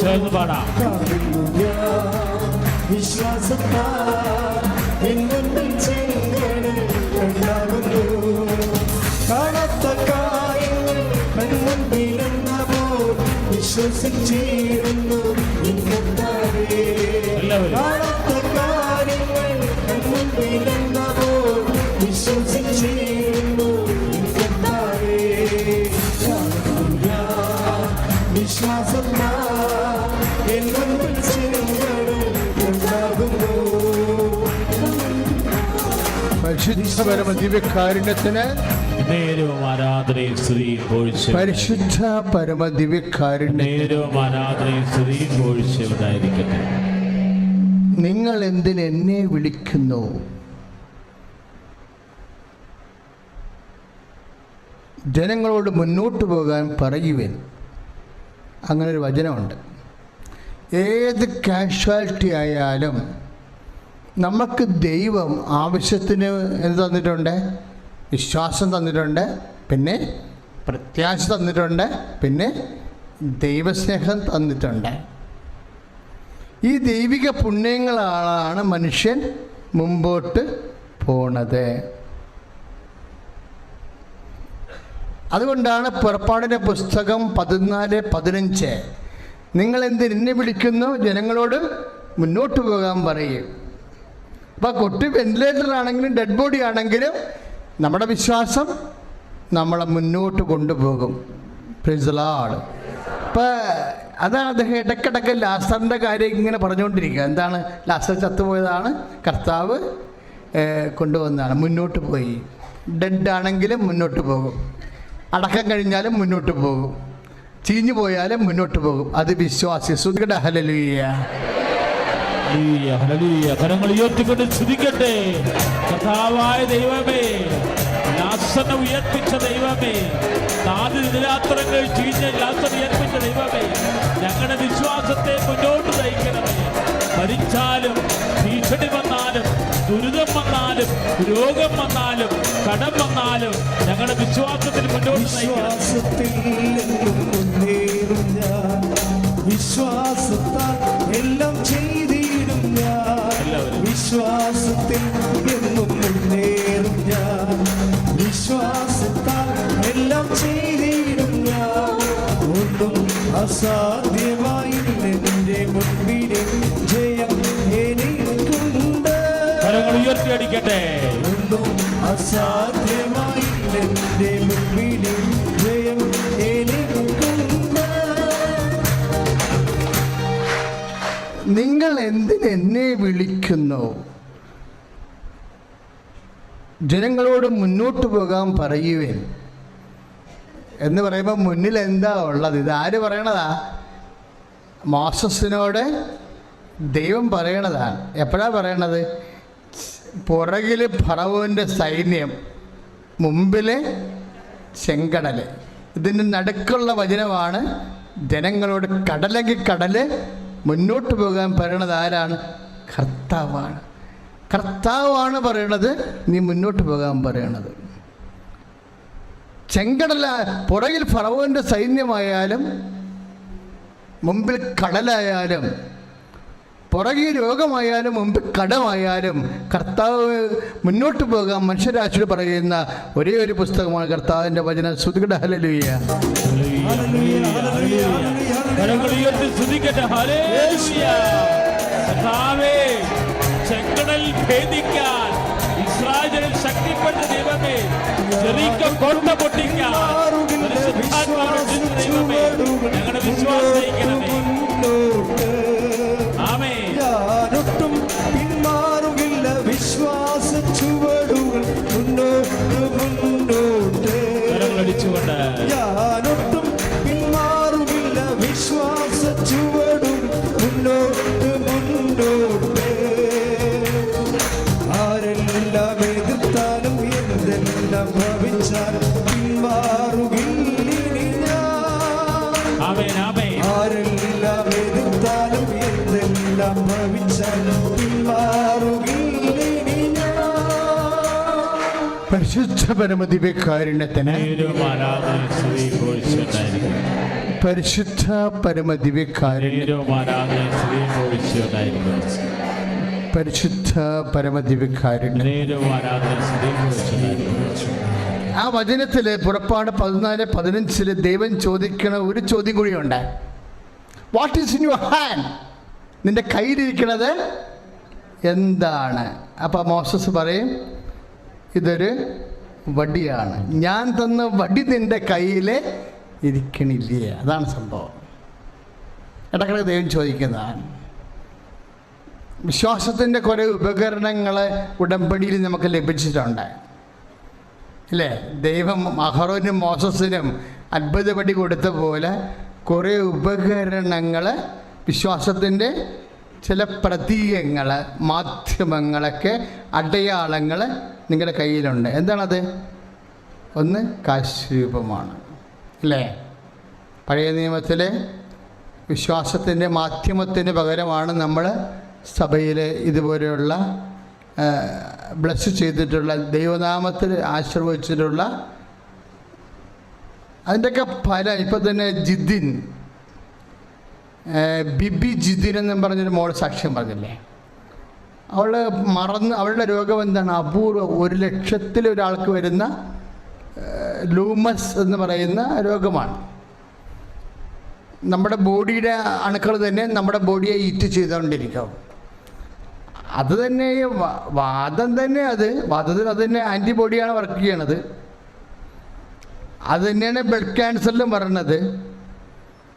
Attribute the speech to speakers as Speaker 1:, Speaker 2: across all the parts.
Speaker 1: ചേർന്ന് പാടാം.
Speaker 2: എൻ മുൻപിൽ ചെങ്കടൽ ഉണ്ടാകുന്നു. കാണാത്ത കാര്യങ്ങൾ കൺ മുൻപിലെന്നപ്പോൾ വിശ്വസിച്ചിരുന്നു. കാണാത്ത കാര്യങ്ങൾ കൺ മുൻപിലെന്നപ്പോൾ വിശ്വസിച്ചിരുന്നു
Speaker 3: പരമ ദിവ്യകാരുണ്യത്തിന്
Speaker 1: നേരവും ആരാധനയും സ്തുതിയും പോഴ്ച
Speaker 3: പരിശുദ്ധ പരമ ദിവ്യകാരുണ്യ
Speaker 1: നേരവും ആരാധനയും സ്തുതിയും പോഴ്ച ഉണ്ടായിരിക്കട്ടെ
Speaker 3: നിങ്ങൾ എന്തിന് എന്നെ വിളിക്കുന്നു? ജനങ്ങളോട് മുന്നോട്ട് പോകാൻ പറയുവൻ. അങ്ങനൊരു ഒരു വചനമുണ്ട്. ഏത് കാഷ്വാലിറ്റി ആയാലും നമുക്ക് ദൈവം ആവശ്യത്തിന് എന്ത് തന്നിട്ടുണ്ട്? വിശ്വാസം തന്നിട്ടുണ്ട് പിന്നെ പ്രത്യാശ തന്നിട്ടുണ്ട് പിന്നെ ദൈവസ്നേഹം തന്നിട്ടുണ്ട്. ഈ ദൈവിക പുണ്യങ്ങളാണ് മനുഷ്യൻ മുമ്പോട്ട് പോണത്. അതുകൊണ്ടാണ് പുറപ്പാടിന്റെ പുസ്തകം പതിനാല് പതിനഞ്ച്. നിങ്ങൾ എന്ത് നിന്നെ വിളിക്കുന്നു? ജനങ്ങളോട് മുന്നോട്ട് പോകാൻ പറയും. അപ്പോൾ കുട്ടി വെന്റിലേറ്റർ ആണെങ്കിലും ഡെഡ് ബോഡി ആണെങ്കിലും നമ്മുടെ വിശ്വാസം നമ്മളെ മുന്നോട്ട് കൊണ്ടുപോകും. പ്രിസലാട് അപ്പോൾ അതാണ് അദ്ദേഹം ഇടയ്ക്കിടയ്ക്ക് ലാസറിന്റെ കാര്യം ഇങ്ങനെ പറഞ്ഞുകൊണ്ടിരിക്കുക. എന്താണ്? ലാസർ ചത്തുപോയതാണ്. കർത്താവ് കൊണ്ടുവന്നതാണ്. മുന്നോട്ട് പോയി. ഡെഡ് ആണെങ്കിലും മുന്നോട്ട് പോകും. അടക്കം കഴിഞ്ഞാലും മുന്നോട്ട് പോകും. ചീഞ്ഞു പോയാലും മുന്നോട്ട് പോകും. അത് വിശ്വാസി. സുഖ ഹലലുയ്യ.
Speaker 1: കരങ്ങൾ ഉയർത്തിക്കൊണ്ട് സ്തുതിക്കട്ടെ. കഥാവായ ദൈവമേ ലാസന ഉയർപ്പിച്ച ദൈവമേ നാല് ദിനരാത്രങ്ങൾ ചീഞ്ഞ ലാസന ഉയർപ്പിച്ച ദൈവമേ ഞങ്ങളുടെ വിശ്വാസത്തെ മുന്നോട്ട് നയിക്കണമേ. മരിച്ചാലും ഭീഷണി വന്നാലും ദുരിതം വന്നാലും രോഗം വന്നാലും കടം വന്നാലും ഞങ്ങളുടെ വിശ്വാസത്തിൽ മുന്നോട്ട് നയിക്കണം
Speaker 2: വിശ്വാസത്തിൽ എന്നും മുന്നേറും ഞാൻ. വിശ്വാസത്താൽ എല്ലാം ചെയ്തിടും ഞാൻ. ഒന്നും അസാധ്യമായി നിന്റെ മുൻപിലെ ജയം എനിക്കുണ്ട്.
Speaker 1: കരങ്ങൾ ഉയർത്തി അടിക്കട്ടെ
Speaker 2: ഒന്നും അസാധ്യമായി നിന്റെ മുൻപിലെ
Speaker 3: നിങ്ങൾ എന്തിന് എന്നെ വിളിക്കുന്നു? ജനങ്ങളോട് മുന്നോട്ട് പോകാൻ പറയുവേൻ. എന്ന് പറയുമ്പോൾ മുന്നിൽ എന്താ ഉള്ളത്? ഇത് ആര് പറയണതാ? മോസസിനോട് ദൈവം പറയണതാണ് എപ്പോഴാ പറയണത്? പുറകിൽ ഫറവോന്റെ സൈന്യം മുമ്പിൽ ചെങ്കടൽ ഇതിന് നടുക്കുള്ള വചനമാണ് ജനങ്ങളോട് കടലെങ്കിൽ കടൽ മുന്നോട്ട് പോകാൻ പറയണത് ആരാണ്? കർത്താവാണ്. കർത്താവാണ് പറയണത് നീ മുന്നോട്ട് പോകാൻ പറയണത്. ചെങ്കടല പുറകിൽ ഫറവോന്റെ സൈന്യമായാലും മുമ്പിൽ കടലായാലും പുറകിൽ രോഗമായാലും മുമ്പ് കടമായാലും കർത്താവ് മുന്നോട്ട് പോകാൻ മനുഷ്യരാശിയോട് പറയുന്ന ഒരേ ഒരു പുസ്തകമാണ് കർത്താവിന്റെ വചന
Speaker 1: സുതികട ഹലലുയ ഇസ്രായേലിൽ ശക്തിപ്പെട്ട ദൈവമേ ചെറിയ കൊണ്ട പൊട്ടിക്കാൻ
Speaker 3: പരിശുദ്ധ പരമദിവ്യകാരുണ്യത്തിന് പരിശുദ്ധ പരിശുദ്ധ പരമദിവ്യകാരുണ്യ. ആ വചനത്തിൽ പുറപ്പാട് പതിനാല് പതിനഞ്ചിൽ ദൈവം ചോദിക്കണ ഒരു ചോദ്യം കൂടിയുണ്ട്. What is in your hand നിന്റെ കയ്യിലിരിക്കണത് എന്താണ്? അപ്പം മോസസ് പറയും ഇതൊരു വടിയാണ്. ഞാൻ തന്ന വടി നിന്റെ കയ്യിൽ ഇരിക്കണില്ലേ? അതാണ് സംഭവം. ഇടക്കിടക്ക് ദൈവം ചോദിക്കുന്നതാണ് വിശ്വാസത്തിന്റെ കുറേ ഉപകരണങ്ങൾ ഉടമ്പടിയിൽ നമുക്ക് ലഭിച്ചിട്ടുണ്ട്. അല്ലേ ദൈവം അഹറോനും മോസസിനും അത്ഭുതപടി കൊടുത്ത പോലെ കുറേ ഉപകരണങ്ങൾ വിശ്വാസത്തിന്റെ ചില പ്രതീകങ്ങൾ മാധ്യമങ്ങളൊക്കെ അടയാളങ്ങൾ നിങ്ങളുടെ കയ്യിലുണ്ട്. എന്താണത്? ഒന്ന് കാശുരൂപമാണ്. അല്ലേ? പഴയ നിയമത്തിലെ വിശ്വാസത്തിന്റെ മാധ്യമത്തിന് പകരമാണ് നമ്മൾ സഭയിൽ ഇതുപോലെയുള്ള ബ്ലസ് ചെയ്തിട്ടുള്ള ദൈവനാമത്തിൽ ആശ്രയിച്ചിട്ടുള്ള അതിന്റെയൊക്കെ ഫലം ഇപ്പം തന്നെ ജിദ്ദിൻ ബിബി ജിദ്ദിൻ എന്നും പറഞ്ഞൊരു മോൾ സാക്ഷ്യം പറഞ്ഞില്ലേ? അവൾ മറന്ന് അവളുടെ രോഗം എന്താണ്? അപൂർവം ഒരു ലക്ഷത്തിൽ ഒരാൾക്ക് വരുന്ന ലൂമസ് എന്ന് പറയുന്ന രോഗമാണ്. നമ്മുടെ ബോഡിയുടെ അണുക്കൾ തന്നെ നമ്മുടെ ബോഡിയെ ഈറ്റ് ചെയ്തുകൊണ്ടിരിക്കും. അത് തന്നെ വാദം തന്നെ അത്. വാദത്തിൽ അത് തന്നെ ആന്റിബോഡിയാണ് വർക്ക് ചെയ്യണത്. അത് തന്നെയാണ് ബ്ലഡ് ക്യാൻസറിലും പറയണത്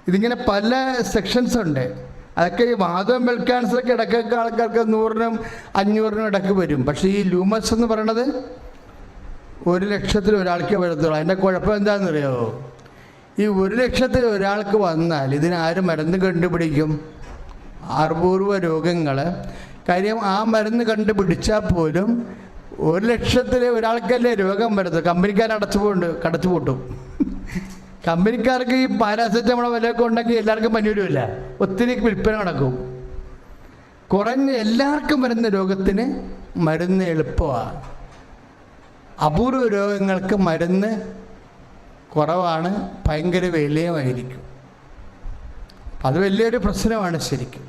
Speaker 3: ഇതിങ്ങനെ പല സെക്ഷൻസ് ഉണ്ട്. അതൊക്കെ ഈ വാതം ബെൽ ക്യാൻസറൊക്കെ ഇടയ്ക്കൊക്കെ ആൾക്കാർക്ക് നൂറിനും അഞ്ഞൂറിനും ഇടയ്ക്ക് വരും. പക്ഷേ ഈ ലൂമസ് എന്ന് പറയണത് ഒരു ലക്ഷത്തിൽ ഒരാൾക്ക് വരത്തുള്ളൂ. അതിന്റെ കുഴപ്പം എന്താണെന്നറിയോ? ഈ ഒരു ലക്ഷത്തിൽ ഒരാൾക്ക് വന്നാൽ ഇതിനാരും മരുന്ന് കണ്ടുപിടിക്കും? അറുപൂർവ രോഗങ്ങൾ കാര്യം ആ മരുന്ന് കണ്ടുപിടിച്ചാൽ പോലും ഒരു ലക്ഷത്തിൽ ഒരാൾക്കല്ലേ രോഗം വരുന്നത്? കമ്പനിക്കാരടച്ചു പോണ്ട് കടച്ചു പൂട്ടും. കമ്പനിക്കാർക്ക് ഈ പാരാസെറ്റമോൾ വിലയൊക്കെ ഉണ്ടെങ്കിൽ എല്ലാവർക്കും പനി ഒത്തിരി വിൽപ്പന നടക്കും. കുറഞ്ഞ എല്ലാവർക്കും വരുന്ന രോഗത്തിന് മരുന്ന് എളുപ്പമാണ് അപൂർവ രോഗങ്ങൾക്ക് മരുന്ന് കുറവാണ് ഭയങ്കര വിലയുമായിരിക്കും. അത് വലിയൊരു പ്രശ്നമാണ് ശരിക്കും.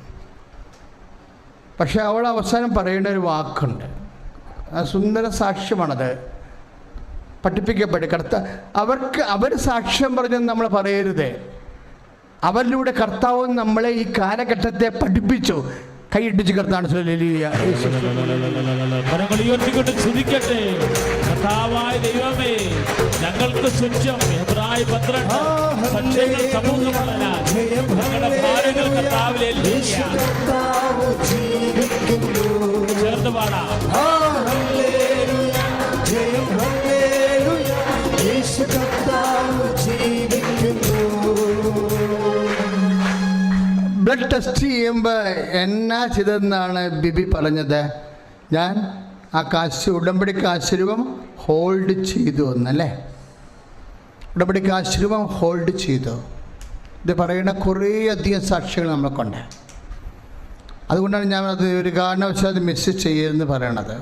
Speaker 3: പക്ഷെ അവൾ അവസാനം പറയേണ്ട ഒരു വാക്കുണ്ട്. സുന്ദര സാക്ഷ്യമാണത്. പഠിപ്പിക്കപ്പെട്ട് കർത്ത അവർക്ക് അവർ സാക്ഷ്യം പറഞ്ഞെന്ന് നമ്മൾ പറയരുതേ. അവരിലൂടെ കർത്താവ് നമ്മളെ ഈ കാലഘട്ടത്തെ പഠിപ്പിച്ചു. കൈയിട്ടിച്ച്
Speaker 1: കർത്താണ് കർത്താവായ ദൈവമേ ഞങ്ങൾക്ക് സ്വച്ഛം. എബ്രായ പന്ത്രണ്ട്. സത്യങ്ങൾ സമൂഹമുള്ളതിനാൽ ഞങ്ങളുടെ ഭാരങ്ങൾ കർത്താവിലെ
Speaker 2: യേശു കർത്താവ് ജീവിക്കുന്നു
Speaker 1: ചേർന്ന് പാടാം.
Speaker 3: ബ്ലഡ് ടെസ്റ്റ് ചെയ്യുമ്പോൾ എന്നാ ചെയ്തെന്നാണ് ബിബി പറഞ്ഞത്? ഞാൻ ആ കാശ് ഉടമ്പടി കാശുരൂപം ഹോൾഡ് ചെയ്തു എന്നല്ലേ? ഉടമ്പടി കാശുരൂപം ഹോൾഡ് ചെയ്തു. ഇത് പറയുന്ന കുറേയധികം സാക്ഷികൾ നമ്മൾക്കുണ്ട്. അതുകൊണ്ടാണ് ഞാൻ അത് ഒരു കാരണവശാൽ അത് മിസ് ചെയ്യരുതെന്ന് പറയണത്.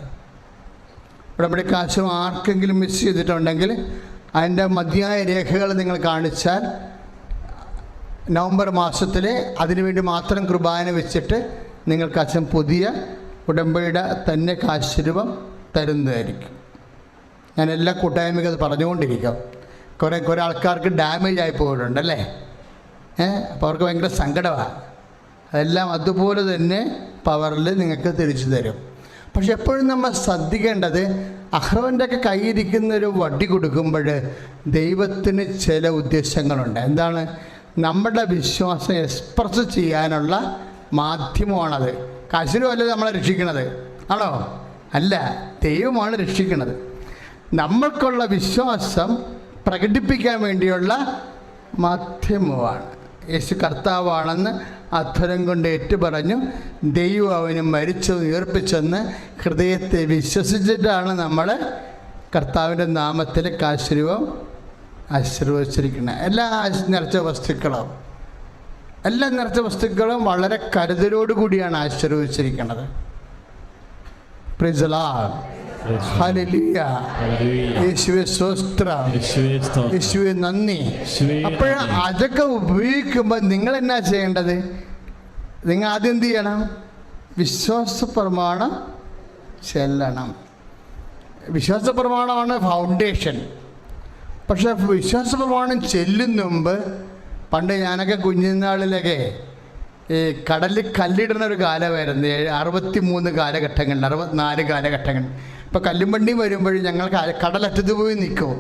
Speaker 3: ഉടമ്പടി കാശും ആർക്കെങ്കിലും മിസ് ചെയ്തിട്ടുണ്ടെങ്കിൽ അതിന്റെ മതിയായ രേഖകൾ നിങ്ങൾ കാണിച്ചാൽ നവംബർ മാസത്തിൽ അതിനുവേണ്ടി മാത്രം കുർബാന വെച്ചിട്ട് നിങ്ങൾക്ക് അച്ഛൻ പുതിയ ഉടമ്പടിയുടെ തന്നെ കാശ്രൂപം തരുന്നതായിരിക്കും. ഞാൻ എല്ലാ കൂട്ടായ്മയ്ക്കും അത് പറഞ്ഞുകൊണ്ടിരിക്കാം. കുറേ കുറേ ആൾക്കാർക്ക് ഡാമേജ് ആയി പോയിട്ടുണ്ട് അല്ലേ? ഏഹ് അപ്പോൾ അവർക്ക് ഭയങ്കര സങ്കടമാണ് അതെല്ലാം അതുപോലെ തന്നെ പവറിൽ നിങ്ങൾക്ക് തിരിച്ചു തരും. പക്ഷെ എപ്പോഴും നമ്മൾ ശ്രദ്ധിക്കേണ്ടത് അഹ്റവന്റെ ഒക്കെ കയ്യിരിക്കുന്ന ഒരു വടി കൊടുക്കുമ്പോൾ ദൈവത്തിന് ചില ഉദ്ദേശങ്ങളുണ്ട്. എന്താണ്? നമ്മുടെ വിശ്വാസം എക്സ്പ്രസ് ചെയ്യാനുള്ള മാധ്യമമാണത്. കാശിനും അല്ല നമ്മളെ രക്ഷിക്കണത്? ആണോ? അല്ല ദൈവമാണ് രക്ഷിക്കണത്. നമ്മൾക്കുള്ള വിശ്വാസം പ്രകടിപ്പിക്കാൻ വേണ്ടിയുള്ള മാധ്യമമാണ്. യേശു കർത്താവാണെന്ന് അധ്വരം കൊണ്ട് ഏറ്റുപറഞ്ഞു ദൈവം അവന് മരിച്ചു ഉയർപ്പിച്ചെന്ന് ഹൃദയത്തെ വിശ്വസിച്ചിട്ടാണ് നമ്മൾ കർത്താവിന്റെ നാമത്തിൽ കാശുരൂപം ആശീർവദിച്ചിരിക്കുന്നത് എല്ലാ നിറച്ച വസ്തുക്കളും എല്ലാ നിറച്ച വസ്തുക്കളും വളരെ കരുതലോടു കൂടിയാണ് ആശീർവദിച്ചിരിക്കുന്നത് പ്രിസലാ നന്ദി. അപ്പോൾ അതൊക്കെ ഉപയോഗിക്കുമ്പോൾ നിങ്ങൾ എന്നാ ചെയ്യേണ്ടത്? നിങ്ങൾ ആദ്യം എന്ത് ചെയ്യണം? വിശ്വാസ പ്രമാണം ചെല്ലണം. വിശ്വാസ പ്രമാണമാണ് ഫൗണ്ടേഷൻ പക്ഷെ വിശ്വാസ പ്രമാണം ചെല്ലുന്ന മുമ്പ് പണ്ട് ഞാനൊക്കെ കുഞ്ഞുനാളിലൊക്കെ ഈ കടലിൽ കല്ലിടുന്ന ഒരു കാലമായിരുന്നു. ഏഴ് അറുപത്തി മൂന്ന് കാലഘട്ടങ്ങളിൽ അറുപത്തിനാല് കാലഘട്ടങ്ങൾ ഇപ്പോൾ കല്ലും വണ്ടി വരുമ്പോഴും ഞങ്ങൾ കടലറ്റത്ത് പോയി നിൽക്കും.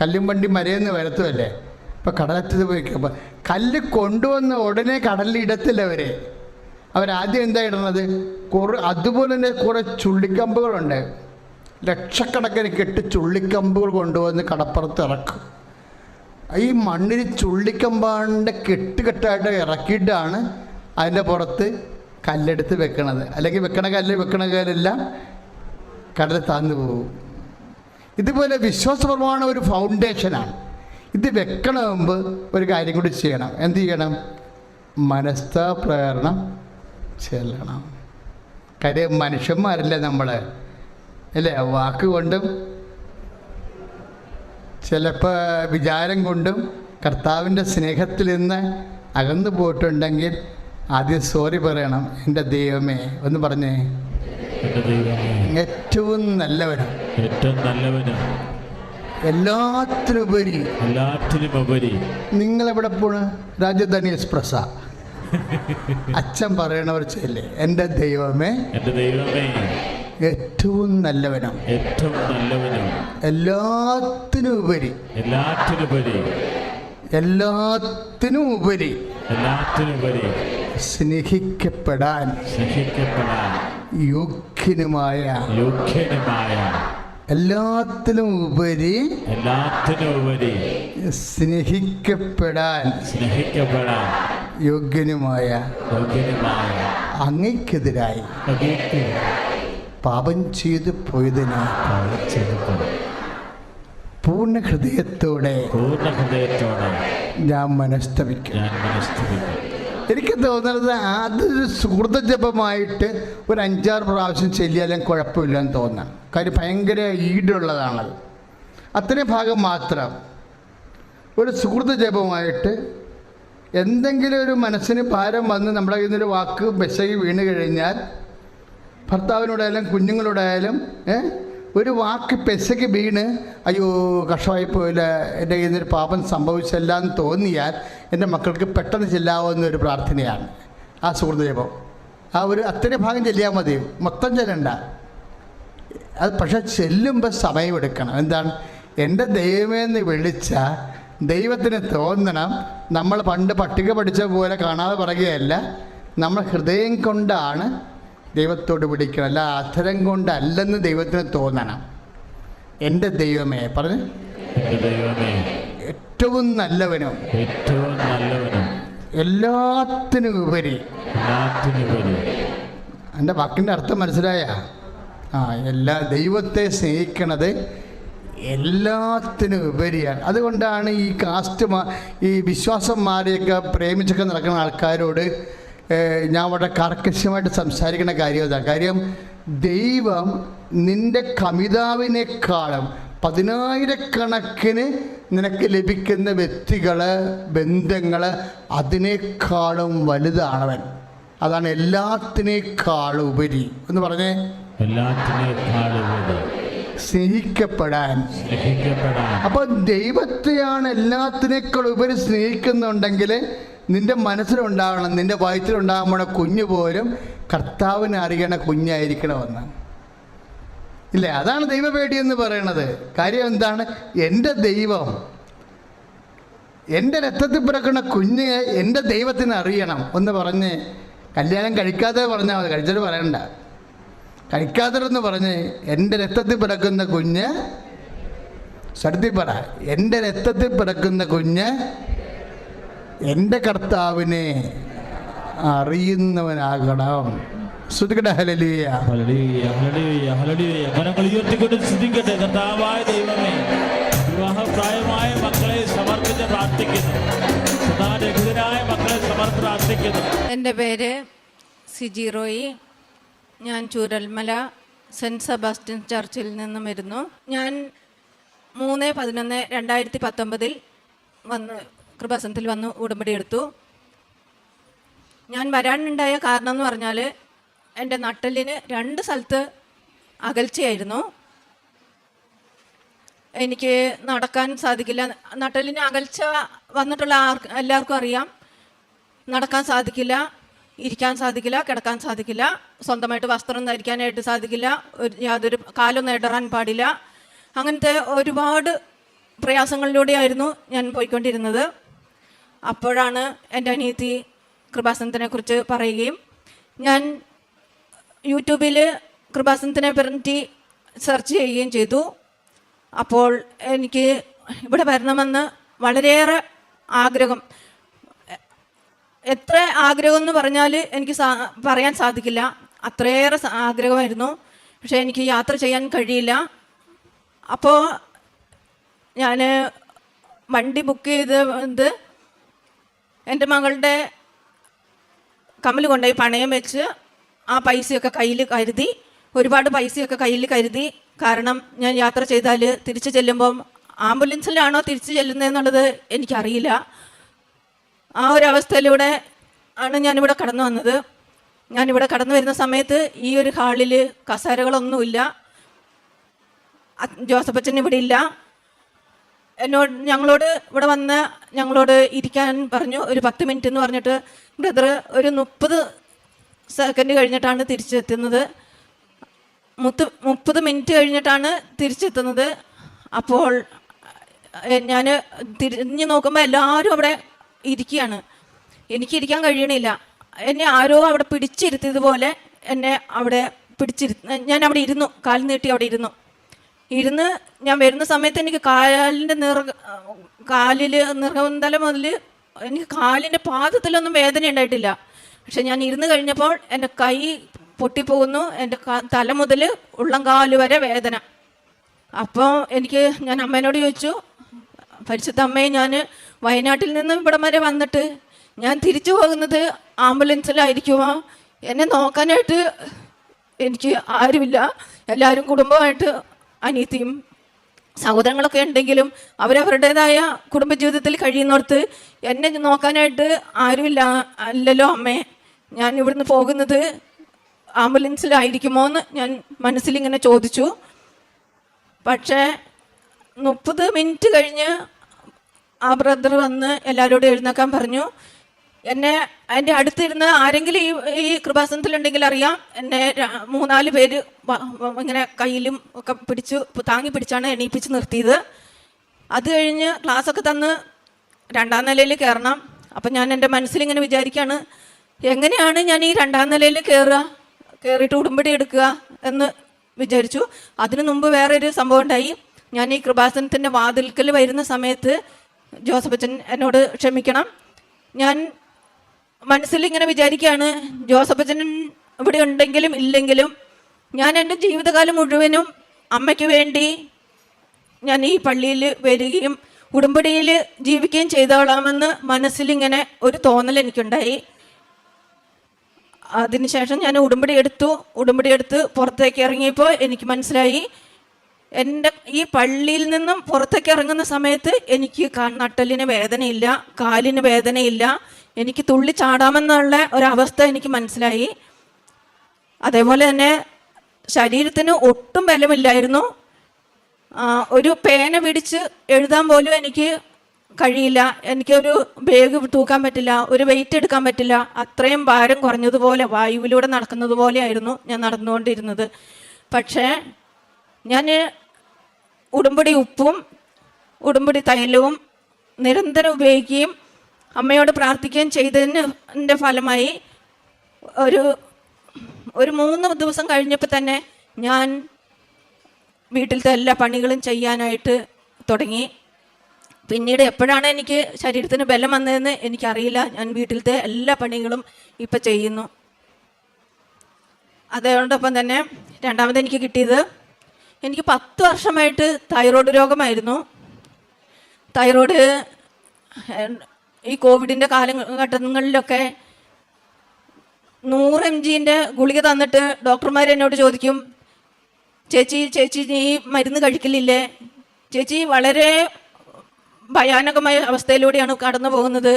Speaker 3: കല്ലും വണ്ടി മരയെന്ന് വരത്തുമല്ലേ ഇപ്പോൾ കടലറ്റത്ത് പോയി അപ്പോൾ കല്ല് കൊണ്ടുവന്ന ഉടനെ കടലിൽ ഇടത്തില്ല അവരെ. അവരാദ്യം എന്താ ഇടുന്നത്? കുറ അതുപോലെ തന്നെ കുറേ ചുള്ളിക്കമ്പുകളുണ്ട്. ലക്ഷക്കണക്കിന് കെട്ടി ചുള്ളിക്കമ്പുകൾ കൊണ്ടുവന്ന് കടപ്പുറത്ത് ഇറക്കും. ഈ മണ്ണിൽ ചുള്ളിക്കമ്പാണ്ട് കെട്ടുകെട്ടായിട്ട് ഇറക്കിയിട്ടാണ് അതിന്റെ പുറത്ത് കല്ലെടുത്ത് വെക്കണത്. അല്ലെങ്കിൽ വെക്കണ കല്ല് വെക്കണ കല്ലെല്ലാം കടലിൽ താന്നു പോകും. ഇതുപോലെ വിശ്വാസപ്രമാണം ഒരു ഫൗണ്ടേഷനാണ് ഇത് വെക്കണ മുമ്പ് ഒരു കാര്യം കൂടി ചെയ്യണം. എന്ത് ചെയ്യണം? മനസ്താപ്രകരണം ചെല്ലണം. കാര്യം മനുഷ്യന്മാരല്ലേ നമ്മൾ അല്ലേ? വാക്കുകൊണ്ടും ചിലപ്പോൾ വിചാരം കൊണ്ടും കർത്താവിന്റെ സ്നേഹത്തിൽ നിന്ന് അകന്നു പോയിട്ടുണ്ടെങ്കിൽ ആദ്യം സോറി പറയണം. എന്റെ ദൈവമേ ഒന്ന് പറഞ്ഞേ. ഏറ്റവും നല്ലവനും.
Speaker 1: ഏറ്റവും നല്ലവനും.
Speaker 3: എല്ലാത്തിനുപരി
Speaker 1: എല്ലാത്തിനുപരി നിങ്ങൾ
Speaker 3: നിങ്ങളെവിടെ പോണ്? രാജധാനി എക്സ്പ്രസ്സാ. അച്ഛൻ പറയണവർ ചെല്ലേ എന്റെ ദൈവമേ.
Speaker 1: എന്റെ ദൈവമേ.
Speaker 3: ഏറ്റവും നല്ലവനും.
Speaker 1: ഏറ്റവും നല്ലവനും.
Speaker 3: എല്ലാത്തിനും ഉപരി
Speaker 1: എല്ലാത്തിനുപരി.
Speaker 3: എല്ലാത്തിനും ഉപരി
Speaker 1: എല്ലാറ്റിനുപരി
Speaker 3: സ്നേഹിക്കപ്പെടാൻ.
Speaker 1: സ്നേഹിക്കപ്പെടാൻ.
Speaker 3: യോഗ്യനുമായ.
Speaker 1: യോഗ്യനുമായ.
Speaker 3: എല്ലാത്തിനും ഉപരി
Speaker 1: എല്ലാത്തിനും ഉപരി
Speaker 3: സ്നേഹിക്കപ്പെടാൻ.
Speaker 1: സ്നേഹിക്കപ്പെടാൻ.
Speaker 3: യോഗ്യനുമായ.
Speaker 1: യോഗ്യനുമായ.
Speaker 3: അങ്ങയ്ക്കെതിരായി
Speaker 1: അങ്ങേക്ക്
Speaker 3: പാപം ചെയ്തു പോയതിനാൽ
Speaker 1: പാപം ചെയ്തപ്പോൾ
Speaker 3: പൂർണ ഹൃദയത്തോടെ
Speaker 1: പൂർണ ഹൃദയത്തോടെ
Speaker 3: ഞാൻ മനസ്തപിക്കും.
Speaker 1: ഞാൻ
Speaker 3: എനിക്ക് തോന്നുന്നത് അതൊരു സുഹൃത ജപമായിട്ട് ഒരു അഞ്ചാറ് പ്രാവശ്യം ചെല്ലിയാലും കുഴപ്പമില്ലെന്ന് തോന്നാം. കാര്യം ഭയങ്കര ഈടുള്ളതാണത്. അത്രയും ഭാഗം മാത്രം. ഒരു സുഹൃത ജപമായിട്ട് എന്തെങ്കിലും ഒരു മനസ്സിന് ഭാരം വന്ന് നമ്മുടെ കയ്യിൽ നിന്നൊരു വാക്ക് മെസ്സേജ് വീണ് കഴിഞ്ഞാൽ ഭർത്താവിനോടായാലും കുഞ്ഞുങ്ങളോടായാലും ഒരു വാക്ക് പെസയ്ക്ക് വീണ് അയ്യോ കഷമായി പോയില്ല എന്റെ കയ്യിൽ നിന്നൊരു പാപം സംഭവിച്ചല്ല എന്ന് തോന്നിയാൽ എന്റെ മക്കൾക്ക് പെട്ടെന്ന് ചെല്ലാവുന്ന ഒരു പ്രാർത്ഥനയാണ്. ആ സുഹൃത്ത് ആ ഒരു അത്ര ഭാഗം ചെല്ലിയാൽ മതി. മൊത്തം ചെല്ലണ്ട. അത് പക്ഷേ ചെല്ലുമ്പോൾ സമയമെടുക്കണം എന്താണ്? എന്റെ ദൈവമെന്ന് വിളിച്ച ദൈവത്തിന് തോന്നണം. നമ്മൾ പണ്ട് പട്ടിക പഠിച്ച പോലെ കാണാതെ പറയുകയല്ല. നമ്മൾ ഹൃദയം കൊണ്ടാണ് ദൈവത്തോട് വിളിക്കണം അല്ല അധരം കൊണ്ടല്ലെന്ന് ദൈവത്തിന് തോന്നണം. എന്റെ ദൈവമേ പറഞ്ഞു. ഏറ്റവും നല്ലവനും.
Speaker 1: ഏറ്റവും നല്ലവനും.
Speaker 3: എല്ലാത്തിനും ഉപരി. എന്റെ വാക്കിന്റെ അർത്ഥം മനസ്സിലായ? ആ എല്ലാ ദൈവത്തെ സ്നേഹിക്കണത് എല്ലാത്തിനും ഉപരിയാണ്. അതുകൊണ്ടാണ് ഈ കാസ്റ്റ് ഈ വിശ്വാസം മാറിയൊക്കെ പ്രേമിച്ചൊക്കെ നടക്കുന്ന ആൾക്കാരോട് ഞാൻ വളരെ കർക്കശമായിട്ട് സംസാരിക്കുന്ന കാര്യം അതാണ് കാര്യം ദൈവം നിന്റെ കമിതാവിനേക്കാളും പതിനായിരക്കണക്കിന് നിനക്ക് ലഭിക്കുന്ന വ്യക്തികൾ ബന്ധങ്ങൾ അതിനേക്കാളും വലുതാണവൻ. അതാണ് എല്ലാത്തിനേക്കാളും ഉപരി. എന്ന് പറഞ്ഞേ.
Speaker 1: എല്ലാത്തിനേക്കാളും
Speaker 3: സ്നേഹിക്കപ്പെടാൻ.
Speaker 1: സ്നേഹിക്കപ്പെടാൻ.
Speaker 3: അപ്പോൾ ദൈവത്തെയാണ് എല്ലാത്തിനേക്കാൾ ഉപരി സ്നേഹിക്കുന്നുണ്ടെങ്കിൽ നിന്റെ മനസ്സിലുണ്ടാവണം നിന്റെ വയറ്റിലുണ്ടാകുമ്പോൾ കുഞ്ഞു പോലും കർത്താവിനെ അറിയണ കുഞ്ഞായിരിക്കണമെന്ന്. ഇല്ല? അതാണ് ദൈവപേടി എന്ന് പറയണത്. കാര്യം എന്താണ്? എന്റെ ദൈവം എന്റെ രക്തത്തിൽ പിറക്കുന്ന കുഞ്ഞ് എന്റെ ദൈവത്തിന് അറിയണം. എന്ന് പറഞ്ഞ് കല്യാണം കഴിക്കാതെ പറഞ്ഞാൽ മതി. കഴിച്ചിട്ട് പറയണ്ട. കഴിക്കാത്തതെന്ന് പറഞ്ഞ് എന്റെ രക്തത്തിൽ പിറക്കുന്ന കുഞ്ഞ് സത്യത്തിൽ പറ എന്റെ രക്തത്തിൽ പിറക്കുന്ന കുഞ്ഞ് എന്റെ കർത്താവിനെ അറിയുന്നവനാകണം. ശ്രദ്ധിക്കട്ടെ ഹലലിയ
Speaker 1: ഹല്ലേലൂയ, ഹല്ലേലൂയ, ഹല്ലേലൂയ. കരങ്ങൾ ഉയർത്തിക്കൊണ്ട് സ്തുതിക്കട്ടെ കർത്താവായ ദൈവമേ. വിവാഹപ്രായമായ മക്കളെ സമർപ്പിച്ച് പ്രാർത്ഥിക്കുന്നു. സദാരഹിതരായ മക്കളെ സമർപ്പിച്ച് പ്രാർത്ഥിക്കുന്നു.
Speaker 4: എന്റെ പേര് സിജി റോയി. ഞാൻ ചൂരൽമല സെന്റ് സെബാസ്റ്റ്യൻ ചർച്ചിൽ നിന്നും വരുന്നു. ഞാൻ മൂന്ന് പതിനൊന്ന് രണ്ടായിരത്തി പത്തൊമ്പതിൽ വന്ന് കൃപാസനത്തിൽ വന്ന് ഉടമ്പടി എടുത്തു. ഞാൻ വരാനുണ്ടായ കാരണം എന്ന് പറഞ്ഞാൽ എന്റെ നട്ടലിന് രണ്ട് സ്ഥലത്ത് അകൽച്ചയായിരുന്നു. എനിക്ക് നടക്കാൻ സാധിക്കില്ല. നട്ടലിന് അകൽച്ച വന്നിട്ടുള്ള ആർക്ക് എല്ലാവർക്കും അറിയാം. നടക്കാൻ സാധിക്കില്ല ഇരിക്കാൻ സാധിക്കില്ല കിടക്കാൻ സാധിക്കില്ല. സ്വന്തമായിട്ട് വസ്ത്രം ധരിക്കാനായിട്ട് സാധിക്കില്ല. യാതൊരു കാലൊന്നും ഇടറാൻ പാടില്ല. അങ്ങനത്തെ ഒരുപാട് പ്രയാസങ്ങളിലൂടെയായിരുന്നു ഞാൻ പോയിക്കൊണ്ടിരുന്നത്. അപ്പോഴാണ് എന്റെ അനിയത്തി കൃപാസനത്തിനെ കുറിച്ച് പറയുകയും ഞാൻ യൂട്യൂബിൽ കൃപാസനത്തിനെ പറ്റി സെർച്ച് ചെയ്യുകയും ചെയ്തു. അപ്പോൾ എനിക്ക് ഇവിടെ വരണമെന്ന് വളരെയേറെ ആഗ്രഹം. എത്ര ആഗ്രഹം എന്ന് പറഞ്ഞാൽ എനിക്ക് പറയാൻ സാധിക്കില്ല. അത്രയേറെ ആഗ്രഹമായിരുന്നു. പക്ഷേ എനിക്ക് യാത്ര ചെയ്യാൻ കഴിയില്ല. അപ്പോൾ ഞാൻ വണ്ടി ബുക്ക് ചെയ്തത് എന്റെ മകളുടെ കമ്മൽ കൊണ്ടുപോയി പണയം വെച്ച് ആ പൈസയൊക്കെ കയ്യിൽ കരുതി ഒരുപാട് പൈസയൊക്കെ കയ്യിൽ കരുതി. കാരണം ഞാൻ യാത്ര ചെയ്താൽ തിരിച്ചു ചെല്ലുമ്പം ആംബുലൻസിലാണോ തിരിച്ചു ചെല്ലുന്നതെന്നുള്ളത് എനിക്കറിയില്ല. ആ ഒരു അവസ്ഥയിലൂടെ ആണ് ഞാനിവിടെ കടന്നു വന്നത്. ഞാനിവിടെ കടന്നു വരുന്ന സമയത്ത് ഈ ഒരു ഹാളിൽ കസേരകളൊന്നുമില്ല. ജോസഫച്ചൻ ഇവിടെ ഇല്ല. എന്നോട് ഞങ്ങളോട് ഇവിടെ വന്ന് ഞങ്ങളോട് ഇരിക്കാൻ പറഞ്ഞു. ഒരു പത്ത് മിനിറ്റ് എന്ന് പറഞ്ഞിട്ട് ബ്രദർ ഒരു മുപ്പത് സെക്കൻഡ് കഴിഞ്ഞിട്ടാണ് തിരിച്ചെത്തുന്നത്. മുത്ത് മുപ്പത് മിനിറ്റ് കഴിഞ്ഞിട്ടാണ് തിരിച്ചെത്തുന്നത്. അപ്പോൾ ഞാൻ തിരിഞ്ഞ് നോക്കുമ്പോൾ എല്ലാവരും അവിടെ ഇരിക്കുകയാണ്. എനിക്ക് ഇരിക്കാൻ കഴിയണില്ല. എന്നെ ആരോ അവിടെ പിടിച്ചിരുത്തിയതുപോലെ എന്നെ അവിടെ പിടിച്ചിരു ഞാൻ അവിടെ ഇരുന്നു. കാൽ നീട്ടി അവിടെ ഇരുന്നു. ഇരുന്ന് ഞാൻ വരുന്ന സമയത്ത് എനിക്ക് കാലിന്റെ നിറ കാലിൽ നിറവന്തല മുതൽ എനിക്ക് കാലിന്റെ പാദത്തിലൊന്നും വേദന ഉണ്ടായിട്ടില്ല. പക്ഷെ ഞാൻ ഇരുന്ന് കഴിഞ്ഞപ്പോൾ എന്റെ കൈ പൊട്ടിപ്പോകുന്നു എന്റെ തല മുതൽ ഉള്ളം ഉള്ളംകാൽ വരെ വേദന. അപ്പോൾ എനിക്ക് ഞാൻ അമ്മേനോട് ചോദിച്ചു പരിശുദ്ധ അമ്മയെ ഞാൻ വയനാട്ടിൽ നിന്ന് ഇവിടം വരെ വന്നിട്ട് ഞാൻ തിരിച്ചു പോകുന്നത് ആംബുലൻസിലായിരിക്കുമോ എന്നെ നോക്കാനായിട്ട് എനിക്ക് ആരുമില്ല. എല്ലാവരും കുടുംബമായിട്ട് അനിയത്തിയും സഹോദരങ്ങളൊക്കെ ഉണ്ടെങ്കിലും അവരവരുടേതായ കുടുംബജീവിതത്തിൽ കഴിയുന്നിടത്ത് എന്നെ നോക്കാനായിട്ട് ആരുമില്ല അല്ലല്ലോ അമ്മേ. ഞാൻ ഇവിടുന്ന് പോകുന്നത് ആംബുലൻസിലായിരിക്കുമോ എന്ന് ഞാൻ മനസ്സിലിങ്ങനെ ചോദിച്ചു. പക്ഷേ മുപ്പത് മിനിറ്റ് കഴിഞ്ഞ് ആ ബ്രദർ വന്ന് എല്ലാവരോടും എഴുന്നേക്കാൻ പറഞ്ഞു. എന്നെ എന്റെ അടുത്തിരുന്ന് ആരെങ്കിലും ഈ ഈ കൃപാസനത്തിലുണ്ടെങ്കിൽ അറിയാം. എന്നെ മൂന്നാൽ പേര് ഇങ്ങനെ കയ്യിലും ഒക്കെ പിടിച്ച് താങ്ങി പിടിച്ചാണ് എണീപ്പിച്ച് നിർത്തിയത്. അത് കഴിഞ്ഞ് ക്ലാസ്സൊക്കെ തന്ന് രണ്ടാം നിലയിൽ കയറണം. അപ്പം ഞാൻ എന്റെ മനസ്സിലിങ്ങനെ വിചാരിക്കുകയാണ് എങ്ങനെയാണ് ഞാൻ ഈ രണ്ടാം നിലയിൽ കയറുക? കയറിയിട്ട് ഉടുമ്പടി എടുക്കുക എന്ന് വിചാരിച്ചു. അതിനു മുമ്പ് വേറൊരു സംഭവം ഉണ്ടായി. ഞാൻ ഈ കൃപാസനത്തിന്റെ വാതിൽക്കൽ വരുന്ന സമയത്ത് ജോസഫ് അച്ഛൻ എന്നോട് ക്ഷമിക്കണം. ഞാൻ മനസ്സിൽ ഇങ്ങനെ വിചാരിക്കുകയാണ് ജോസഫ് അച്ഛൻ ഇവിടെ ഉണ്ടെങ്കിലും ഇല്ലെങ്കിലും ഞാൻ എന്റെ ജീവിതകാലം മുഴുവനും അമ്മയ്ക്ക് വേണ്ടി ഞാൻ ഈ പള്ളിയിൽ വരികയും ഉടുമ്പടിയിൽ ജീവിക്കുകയും ചെയ്തോളാമെന്ന് മനസ്സിലിങ്ങനെ ഒരു തോന്നൽ എനിക്കുണ്ടായി. അതിനുശേഷം ഞാൻ ഉടുമ്പടി എടുത്തു. ഉടുമ്പടി എടുത്ത് പുറത്തേക്ക് ഇറങ്ങിയപ്പോൾ എനിക്ക് മനസ്സിലായി എന്റെ ഈ പള്ളിയിൽ നിന്നും പുറത്തേക്ക് ഇറങ്ങുന്ന സമയത്ത് എനിക്ക് നട്ടലിന് വേദനയില്ല കാലിന് വേദനയില്ല എനിക്ക് തുള്ളി ചാടാമെന്നുള്ള ഒരവസ്ഥ എനിക്ക് മനസ്സിലായി. അതേപോലെ തന്നെ ശരീരത്തിന് ഒട്ടും ബലമില്ലായിരുന്നു. ഒരു പേന പിടിച്ച് എഴുതാൻ പോലും എനിക്ക് കഴിയില്ല. എനിക്കൊരു ബാഗ് തൂക്കാൻ പറ്റില്ല ഒരു വെയിറ്റ് എടുക്കാൻ പറ്റില്ല. അത്രയും ഭാരം കുറഞ്ഞതുപോലെ വായുവിലൂടെ നടക്കുന്നത് പോലെയായിരുന്നു ഞാൻ നടന്നുകൊണ്ടിരുന്നത്. പക്ഷേ ഞാൻ ഉടുമ്പടി ഉപ്പും ഉടുമ്പടി തൈലവും നിരന്തരം ഉപയോഗിക്കുകയും അമ്മയോട് പ്രാർത്ഥിക്കുകയും ചെയ്തതിന്റെ ഫലമായി ഒരു ഒരു മൂന്ന് ദിവസം കഴിഞ്ഞപ്പോൾ തന്നെ ഞാൻ വീട്ടിലത്തെ എല്ലാ പണികളും ചെയ്യാനായിട്ട് തുടങ്ങി. പിന്നീട് എപ്പോഴാണ് എനിക്ക് ശരീരത്തിന് ബലം വന്നതെന്ന് എനിക്കറിയില്ല. ഞാൻ വീട്ടിലത്തെ എല്ലാ പണികളും ഇപ്പം ചെയ്യുന്നു. അതോടൊപ്പം തന്നെ രണ്ടാമത് എനിക്ക് കിട്ടിയത് എനിക്ക് പത്ത് വർഷമായിട്ട് തൈറോയ്ഡ് രോഗമായിരുന്നു. തൈറോയ്ഡ് ഈ കോവിഡിന്റെ കാലഘട്ടങ്ങളിലൊക്കെ നൂറ് എം ജിന്റെ ഗുളിക തന്നിട്ട് ഡോക്ടർമാർ എന്നോട് ചോദിക്കും ചേച്ചി ചേച്ചി നീ മരുന്ന് കഴിക്കലില്ലേ? ചേച്ചി വളരെ ഭയാനകമായ അവസ്ഥയിലൂടെയാണ് കടന്നു പോകുന്നത്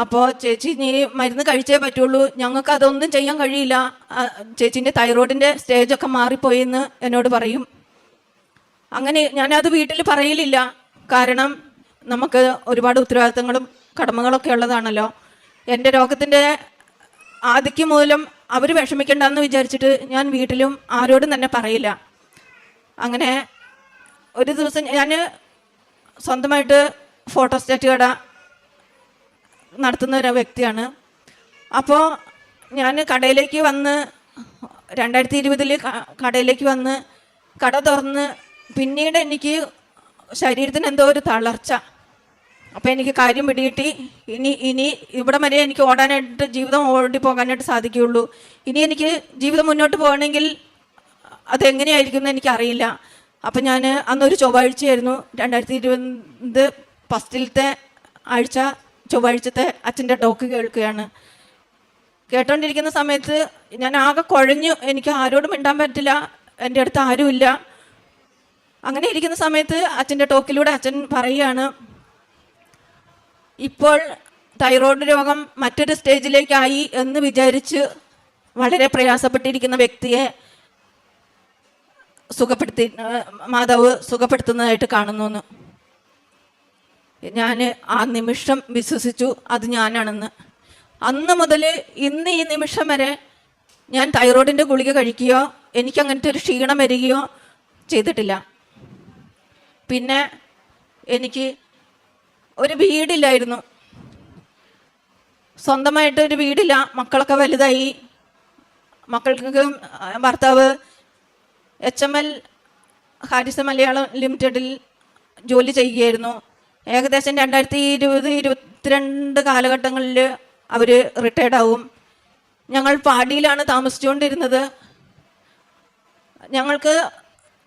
Speaker 4: അപ്പോൾ ചേച്ചി നീ മരുന്ന് കഴിച്ചേ പറ്റുള്ളൂ. ഞങ്ങൾക്ക് അതൊന്നും ചെയ്യാൻ കഴിയില്ല. ചേച്ചിന്റെ തൈറോയിഡിന്റെ സ്റ്റേജൊക്കെ മാറിപ്പോയെന്ന് എന്നോട് പറയും. അങ്ങനെ ഞാനത് വീട്ടിൽ പറയലില്ല. കാരണം നമുക്ക് ഒരുപാട് ഉത്തരവാദിത്തങ്ങളും കടമകളൊക്കെ ഉള്ളതാണല്ലോ. എന്റെ രോഗത്തിന്റെ ആദിക്യം മൂലം അവർ വിഷമിക്കണ്ടെന്ന് വിചാരിച്ചിട്ട് ഞാൻ വീട്ടിലും ആരോടും തന്നെ പറയില്ല. അങ്ങനെ ഒരു ദിവസം ഞാൻ സ്വന്തമായിട്ട് ഫോട്ടോസ്റ്റാറ്റ് കട നടത്തുന്ന ഒരു വ്യക്തിയാണ്. അപ്പോൾ ഞാൻ കടയിലേക്ക് വന്ന് രണ്ടായിരത്തി ഇരുപതിൽ കടയിലേക്ക് വന്ന് കട തുറന്ന് പിന്നീട് എനിക്ക് ശരീരത്തിന് എന്തോ ഒരു തളർച്ച. അപ്പോൾ എനിക്ക് കാര്യം പിടികിട്ടി. ഇനി ഇനി ഇവിടെ വരെ എനിക്ക് ഓടാനായിട്ട് ജീവിതം ഓടി പോകാനായിട്ട് സാധിക്കുകയുള്ളൂ. ഇനി എനിക്ക് ജീവിതം മുന്നോട്ട് പോകണമെങ്കിൽ അതെങ്ങനെയായിരിക്കും എന്ന് എനിക്കറിയില്ല. അപ്പം ഞാൻ അന്നൊരു ചൊവ്വാഴ്ചയായിരുന്നു രണ്ടായിരത്തി ഇരുപത് ഫസ്റ്റിലത്തെ ആഴ്ച ചൊവ്വാഴ്ചത്തെ അച്ഛന്റെ ടോക്ക് കേൾക്കുകയാണ്. കേട്ടോണ്ടിരിക്കുന്ന സമയത്ത് ഞാൻ ആകെ കുഴഞ്ഞു. എനിക്ക് ആരോടും മിണ്ടാൻ പറ്റില്ല. എന്റെ അടുത്ത് ആരുമില്ല. അങ്ങനെ ഇരിക്കുന്ന സമയത്ത് അച്ഛന്റെ ടോക്കിലൂടെ അച്ഛൻ പറയുകയാണ് ഇപ്പോൾ തൈറോയ്ഡ് രോഗം മറ്റൊരു സ്റ്റേജിലേക്കായി എന്ന് വിചാരിച്ച് വളരെ പ്രയാസപ്പെട്ടിരിക്കുന്ന വ്യക്തിയെ സുഖപ്പെടുത്തി മാതാവ് സുഖപ്പെടുത്തുന്നതായിട്ട് കാണുന്നു ഞാൻ ആ നിമിഷം വിശ്വസിച്ചു അത് ഞാനാണെന്ന്. അന്ന് മുതൽ ഇന്ന് ഈ നിമിഷം വരെ ഞാൻ തൈറോയിഡിന്റെ ഗുളിക കഴിക്കുകയോ എനിക്ക് അങ്ങനത്തെ ഒരു ക്ഷീണം വരികയോ ചെയ്തിട്ടില്ല. പിന്നെ എനിക്ക് ഒരു വീടില്ലായിരുന്നു. സ്വന്തമായിട്ട് ഒരു വീടില്ല മക്കളൊക്കെ വലുതായി. മക്കൾക്ക് ഭർത്താവ് H M L Harris Malayalam ലിമിറ്റഡിൽ ജോലി ചെയ്യുകയായിരുന്നു. ഏകദേശം രണ്ടായിരത്തി ഇരുപത് ഇരുപത്തിരണ്ട് കാലഘട്ടങ്ങളിൽ അവർ റിട്ടയർഡ് ആവും. ഞങ്ങൾ പാടിയിലാണ് താമസിച്ചുകൊണ്ടിരുന്നത്. ഞങ്ങൾക്ക്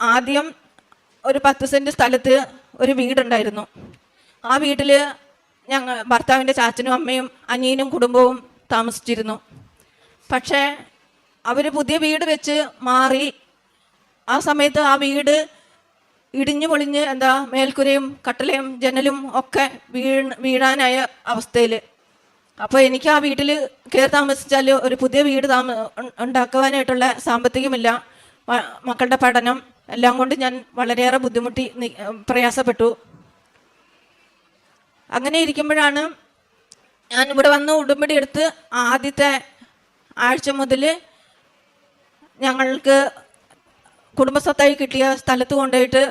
Speaker 4: ആദ്യം ഒരു പത്ത് സെന്റ് സ്ഥലത്ത് ഒരു വീടുണ്ടായിരുന്നു. ആ വീട്ടിൽ ഞങ്ങൾ ഭർത്താവിന്റെ ചാച്ചനും അമ്മയും അനിയനും കുടുംബവും താമസിച്ചിരുന്നു. പക്ഷേ അവർ പുതിയ വീട് വെച്ച് മാറി. ആ സമയത്ത് ആ വീട് ഇടിഞ്ഞു പൊളിഞ്ഞ് എന്താ മേൽക്കുരയും കട്ടലയും ജനലും ഒക്കെ വീണ് വീഴാനായ അവസ്ഥയിൽ അപ്പോൾ എനിക്ക് ആ വീട്ടിൽ കയറി താമസിച്ചാൽ ഒരു പുതിയ വീട് താമ ഉണ്ടാക്കുവാനായിട്ടുള്ള സാമ്പത്തികമില്ല. മക്കളുടെ പഠനം എല്ലാം കൊണ്ട് ഞാൻ വളരെയേറെ ബുദ്ധിമുട്ടി പ്രയാസപ്പെട്ടു. അങ്ങനെ ഇരിക്കുമ്പോഴാണ് ഞാൻ ഇവിടെ വന്ന് ഉടുമ്പടി എടുത്ത് ആദ്യത്തെ ആഴ്ച മുതൽ ഞങ്ങൾക്ക് കുടുംബസ്വത്തായി കിട്ടിയ സ്ഥലത്ത് കൊണ്ടുപോയിട്ട്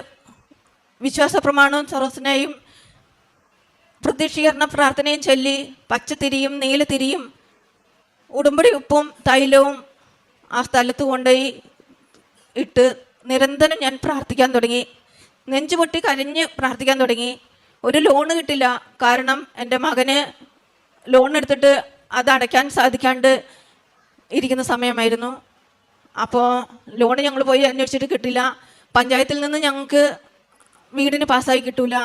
Speaker 4: വിശ്വാസ പ്രമാണവും സറോസിനെയും പ്രതീക്ഷീകരണ പ്രാർത്ഥനയും ചൊല്ലി പച്ചത്തിരിയും നീലത്തിരിയും ഉടുമ്പടി ഉപ്പും തൈലവും ആ സ്ഥലത്ത് കൊണ്ടുപോയി ഇട്ട് നിരന്തരം ഞാൻ പ്രാർത്ഥിക്കാൻ തുടങ്ങി. നെഞ്ചുപൊട്ടി കരഞ്ഞ് പ്രാർത്ഥിക്കാൻ തുടങ്ങി. ഒരു ലോണ് കിട്ടില്ല. കാരണം എന്റെ മകന് ലോൺ എടുത്തിട്ട് അത് അടയ്ക്കാൻ സാധിക്കാണ്ട് ഇരിക്കുന്ന സമയമായിരുന്നു. അപ്പോൾ ലോൺ ഞങ്ങൾ പോയി അന്വേഷിച്ചിട്ട് കിട്ടില്ല. പഞ്ചായത്തിൽ നിന്ന് ഞങ്ങൾക്ക് വീടിന് പാസ്സായി കിട്ടൂല.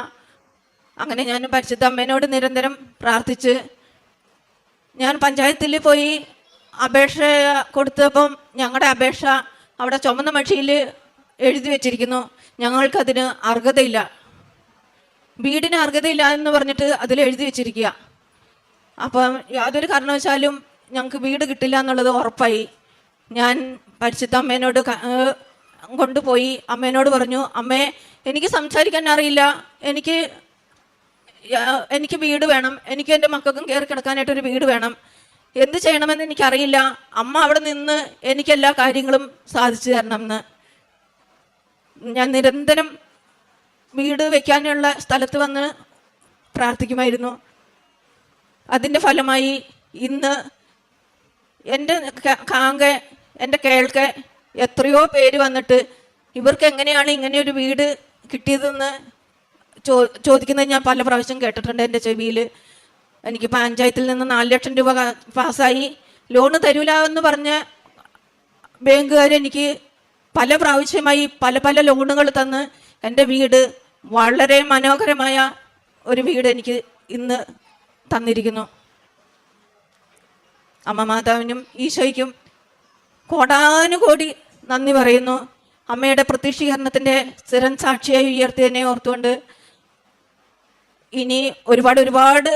Speaker 4: അങ്ങനെ ഞാൻ പരിശുദ്ധ അമ്മേനോട് നിരന്തരം പ്രാർത്ഥിച്ച് ഞാൻ പഞ്ചായത്തിൽ പോയി അപേക്ഷ കൊടുത്തപ്പം ഞങ്ങളുടെ അപേക്ഷ അവിടെ ചുമന്ന മഷിയിൽ എഴുതി വെച്ചിരിക്കുന്നു. ഞങ്ങൾക്കതിന് അർഹതയില്ല. വീടിന് അർഹതയില്ല എന്ന് പറഞ്ഞിട്ട് അതിൽ എഴുതി വെച്ചിരിക്കുക. അപ്പം യാതൊരു കാരണവശാലും ഞങ്ങൾക്ക് വീട് കിട്ടില്ല എന്നുള്ളത് ഉറപ്പായി. ഞാൻ പരിശുദ്ധ അമ്മേനോട് കൊണ്ടുപോയി. അമ്മേനോട് പറഞ്ഞു അമ്മേ എനിക്ക് സംസാരിക്കാൻ അറിയില്ല. എനിക്ക് എനിക്ക് വീട് വേണം. എനിക്ക് എന്റെ മക്കൾക്കും കയറി കിടക്കാനായിട്ടൊരു വീട് വേണം. എന്ത് ചെയ്യണമെന്ന് എനിക്കറിയില്ല. അമ്മ അവിടെ നിന്ന് എനിക്ക് എല്ലാ കാര്യങ്ങളും സാധിച്ചു തരണം എന്ന് ഞാൻ നിരന്തരം വീട് വെക്കാനുള്ള സ്ഥലത്ത് വന്ന് പ്രാർത്ഥിക്കുമായിരുന്നു. അതിന്റെ ഫലമായി ഇന്ന് എന്റെ കാങ്ക എന്റെ കേൾക്കെ എത്രയോ പേര് വന്നിട്ട് ഇവർക്ക് എങ്ങനെയാണ് ഇങ്ങനെ ഒരു വീട് കിട്ടിയതെന്ന് ചോ ചോദിക്കുന്നത് ഞാൻ പല പ്രാവശ്യം കേട്ടിട്ടുണ്ട് എന്റെ ചെവിയിൽ. എനിക്ക് പഞ്ചായത്തിൽ നിന്ന് നാല് ലക്ഷം രൂപ പാസ്സായി. ലോണ് തരൂല എന്ന് പറഞ്ഞ ബാങ്കുകാർ എനിക്ക് പല പ്രാവശ്യമായി പല പല ലോണുകൾ തന്ന് എന്റെ വീട് വളരെ മനോഹരമായ ഒരു വീട് എനിക്ക് ഇന്ന് തന്നിരിക്കുന്നു. അമ്മ മാതാവിനും ഈശോയ്ക്കും കോടാനുകോടി നന്ദി പറയുന്നു. അമ്മയുടെ പ്രത്യക്ഷീകരണത്തിന്റെ സ്ഥിരം സാക്ഷിയായി ഉയർത്തിയതിനെ ഓർത്തുകൊണ്ട് ഇനി ഒരുപാട് ഒരുപാട്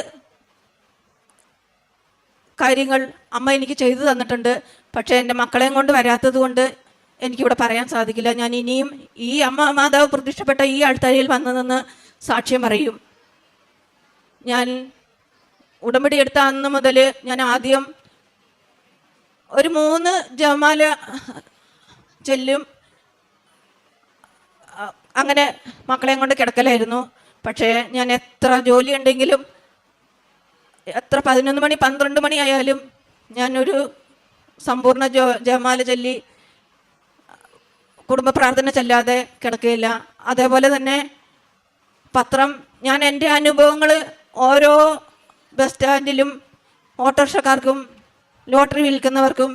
Speaker 4: കാര്യങ്ങൾ അമ്മ എനിക്ക് ചെയ്തു തന്നിട്ടുണ്ട്. പക്ഷേ എന്റെ മക്കളെയും കൊണ്ട് വരാത്തത് കൊണ്ട് എനിക്കിവിടെ പറയാൻ സാധിക്കില്ല. ഞാൻ ഇനിയും ഈ അമ്മ മാതാവ് പ്രത്യക്ഷപ്പെട്ട ഈ ആൾത്താരിയിൽ വന്നു നിന്ന് സാക്ഷ്യം പറയും. ഞാൻ ഉടമ്പടി എടുത്ത അന്ന് മുതൽ ഞാൻ ആദ്യം ഒരു മൂന്ന് ജമാല ചെല്ലും. അങ്ങനെ മക്കളെയും കൊണ്ട് കിടക്കലായിരുന്നു. പക്ഷേ ഞാൻ എത്ര ജോലി ഉണ്ടെങ്കിലും എത്ര പതിനൊന്ന് മണി പന്ത്രണ്ട് മണി ആയാലും ഞാനൊരു സമ്പൂർണ ജോ ജമാല ചൊല്ലി കുടുംബ പ്രാർത്ഥന ചെല്ലാതെ കിടക്കുകയില്ല. അതേപോലെ തന്നെ പത്രം ഞാൻ എന്റെ അനുഭവങ്ങൾ ഓരോ ബസ് സ്റ്റാൻഡിലും ഓട്ടോറിക്ഷക്കാർക്കും ലോട്ടറി വിൽക്കുന്നവർക്കും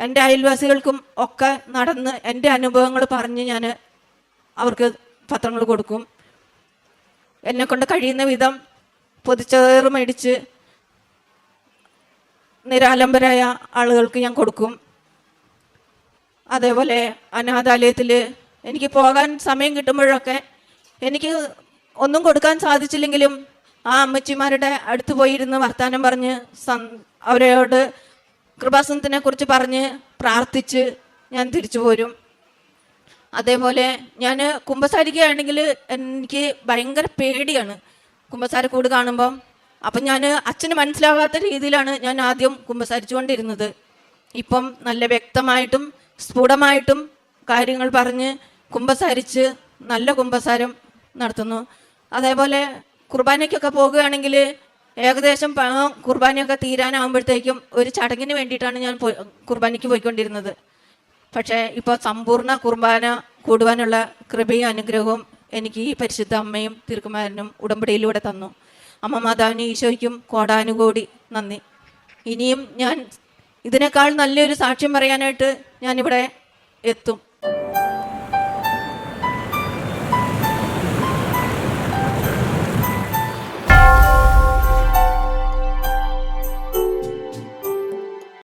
Speaker 4: എന്റെ അയൽവാസികൾക്കും ഒക്കെ നടന്ന് എന്റെ അനുഭവങ്ങൾ പറഞ്ഞ് ഞാൻ അവർക്ക് പത്രങ്ങൾ കൊടുക്കും. എന്നെ കൊണ്ട് കഴിയുന്ന വിധം പൊതിച്ചേറ് മേടിച്ച് നിരാലംബരായ ആളുകൾക്ക് ഞാൻ കൊടുക്കും. അതേപോലെ അനാഥാലയത്തിൽ എനിക്ക് പോകാൻ സമയം കിട്ടുമ്പോഴൊക്കെ എനിക്ക് ഒന്നും കൊടുക്കാൻ സാധിച്ചില്ലെങ്കിലും ആ അമ്മച്ചിമാരുടെ അടുത്ത് പോയിരുന്ന് വർത്തമാനം പറഞ്ഞ് സം- അവരോട് കൃപാസനത്തിനെ കുറിച്ച് പറഞ്ഞ് പ്രാർത്ഥിച്ച് ഞാൻ തിരിച്ചു പോരും. അതേപോലെ ഞാൻ കുമ്പസാരിക്കുകയാണെങ്കിൽ എനിക്ക് ഭയങ്കര പേടിയാണ് കുമ്പസാരക്കൂട് കാണുമ്പം. അപ്പം ഞാൻ അച്ഛന് മനസ്സിലാകാത്ത രീതിയിലാണ് ഞാൻ ആദ്യം കുമ്പസാരിച്ചുകൊണ്ടിരുന്നത്. ഇപ്പം നല്ല വ്യക്തമായിട്ടും സ്ഫുടമായിട്ടും കാര്യങ്ങൾ പറഞ്ഞ് കുമ്പസാരിച്ച് നല്ല കുമ്പസാരം നടത്തുന്നു. അതേപോലെ കുർബാനയ്ക്കൊക്കെ പോകുകയാണെങ്കിൽ ഏകദേശം കുർബാനയൊക്കെ തീരാനാകുമ്പോഴത്തേക്കും ഒരു ചടങ്ങിന് വേണ്ടിയിട്ടാണ് ഞാൻ കുർബാനയ്ക്ക് പോയിക്കൊണ്ടിരുന്നത്. പക്ഷേ ഇപ്പോൾ സമ്പൂർണ കുർബാന കൂടുവാനുള്ള കൃപയും അനുഗ്രഹവും എനിക്ക് ഈ പരിശുദ്ധ അമ്മയും തിരുക്കുമാരനും ഉടമ്പടിയിലൂടെ തന്നു. അമ്മ മാതാവിന് ഈശോയ്ക്കും കോടാനുകോടി നന്ദി. ഇനിയും ഞാൻ ഇതിനേക്കാൾ നല്ലൊരു സാക്ഷ്യം പറയാനായിട്ട് ഞാനിവിടെ എത്തും.